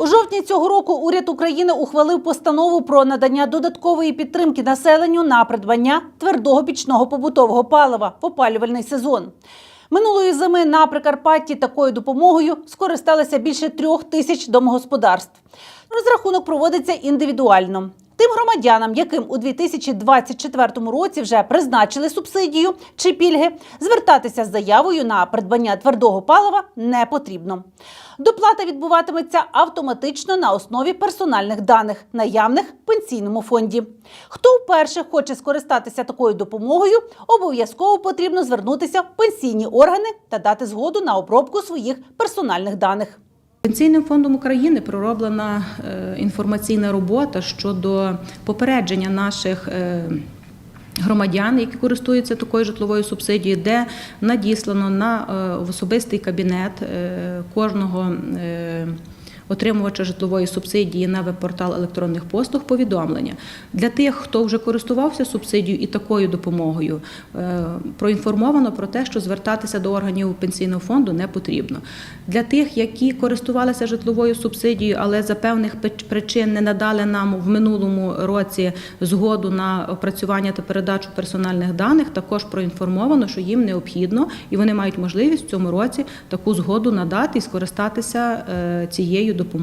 У жовтні цього року уряд України ухвалив постанову про надання додаткової підтримки населенню на придбання твердого пічного побутового палива в опалювальний сезон. Минулої зими на Прикарпатті такою допомогою скористалися більше трьох тисяч домогосподарств. Розрахунок проводиться індивідуально. Тим громадянам, яким у 2024 році вже призначили субсидію чи пільги, звертатися з заявою на придбання твердого палива не потрібно. Доплата відбуватиметься автоматично на основі персональних даних, наявних в пенсійному фонді. Хто вперше хоче скористатися такою допомогою, обов'язково потрібно звернутися в пенсійні органи та дати згоду на обробку своїх персональних даних. Пенсійним фондом України пророблена е, інформаційна робота щодо попередження наших е, громадян, які користуються такою житловою субсидією, де надіслано на е, особистий кабінет кожного. Отримувача житлової субсидії на веб-портал електронних послуг повідомлення для тих, хто вже користувався субсидією і такою допомогою, е, проінформовано про те, що звертатися до органів пенсійного фонду не потрібно. Для тих, які користувалися житловою субсидією, але за певних причин не надали нам в минулому році згоду на опрацювання та передачу персональних даних, також проінформовано, що їм необхідно і вони мають можливість в цьому році таку згоду надати і скористатися е, цією допомогою.